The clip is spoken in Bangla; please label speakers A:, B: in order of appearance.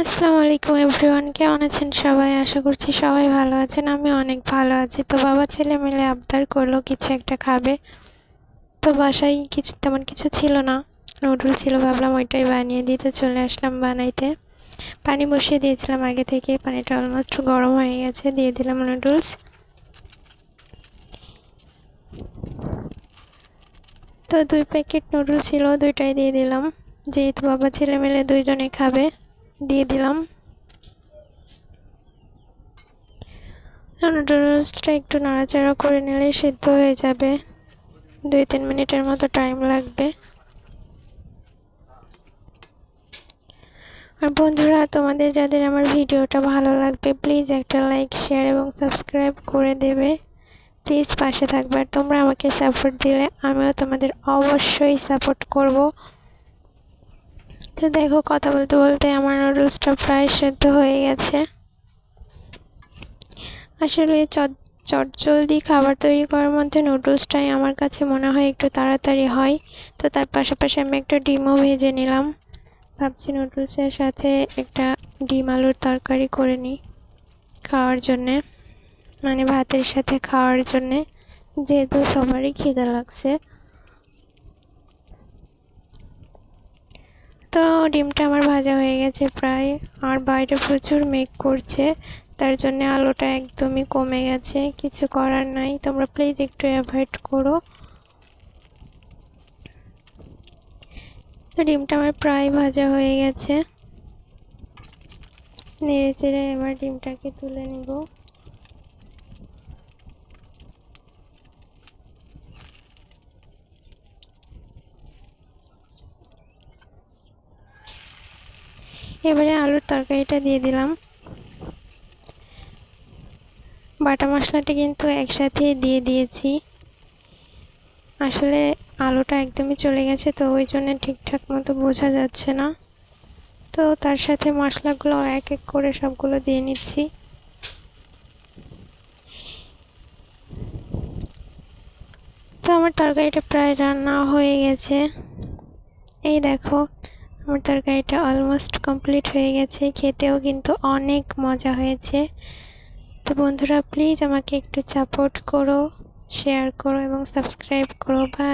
A: আসসালামু আলাইকুম এভরিওয়ান, কেমন আছেন সবাই? আশা করছি সবাই ভালো আছেন আমি অনেক ভালো আছি। তো বাবা ছেলে মিলে আবদার করল, কিছু একটা খাবে। তো বাসায় কিছু তেমন কিছু ছিল না। নুডলস ছিল, ভাবলাম ওইটাই বানিয়ে দিতে চলে আসলাম বানাইতে। পানি বসিয়ে দিয়েছিলাম আগে থেকে, পানিটা অলমোস্ট গরম হয়ে গেছে, দিয়ে দিলাম নুডলস। তো দুই প্যাকেট নুডলস ছিল, দুইটাই দিয়ে দিলাম। যেহেতু বাবা ছেলে মিলে দুইজনে খাবে। দিয়ে দিলাম। নুডলসটা একটু নাড়াচাড়া করে নিলে সিদ্ধ হয়ে যাবে। দুই, তিন মিনিটের মতো টাইম লাগবে। আর বন্ধুরা, তোমাদের যাদের আমার ভিডিওটা ভালো লাগবে প্লিজ একটা লাইক শেয়ার এবং সাবস্ক্রাইব করে দেবে। প্লিজ পাশে থাকবে। আর তোমরা আমাকে সাপোর্ট দিলে আমিও তোমাদের অবশ্যই সাপোর্ট করব। তো দেখো কথা বলতে বলতে আমার নুডলসটা প্রায় সেদ্ধ হয়ে গেছে। আসলে চট জলদি খাবার তৈরি করার মধ্যে নুডলসটাই আমার কাছে মনে হয় একটু তাড়াতাড়ি হয়। তো তার পাশাপাশি আমি একটা ডিমও ভেজে নিলাম। ভাবছি নুডলসের সাথে একটা ডিম আলুর তরকারি করে নিই খাওয়ার জন্যে। মানে ভাতের সাথে খাওয়ার জন্যে। যেহেতু সবারই খিদে লাগছে। তো ডিমটা আমার ভাজা হয়ে গেছে প্রায়। আর বাইরে প্রচুর মেঘ করছে, তার জন্য আলোটা একদমই কমে গেছে, কিছু করার নাই। তোমরা প্লিজ একটু অ্যাভয়েড করো। তো ডিমটা আমার প্রায় ভাজা হয়ে গেছে। নেড়ে চেড়ে এবার ডিমটাকে তুলে নিব। এবারে আলুর তরকারিটা দিয়ে দিলাম। বাটা মশলাটা কিন্তু একসাথেই দিয়ে দিয়েছি। আসলে আলুটা একদমই চলে গেছে, তো ওই জন্য ঠিকঠাক মতো বোঝা যাচ্ছে না। তো তার সাথে মশলাগুলো এক এক করে সবগুলো দিয়ে নিচ্ছি। তো আমার তরকারিটা প্রায় রান্না হয়ে গেছে। এই দেখো আমার তরকারিটা অলমোস্ট কমপ্লিট হয়ে গেছে, খেতেও কিন্তু অনেক মজা হয়েছে। তো বন্ধুরা প্লিজ আমাকে একটু সাপোর্ট করো শেয়ার করো এবং সাবস্ক্রাইব করো। বা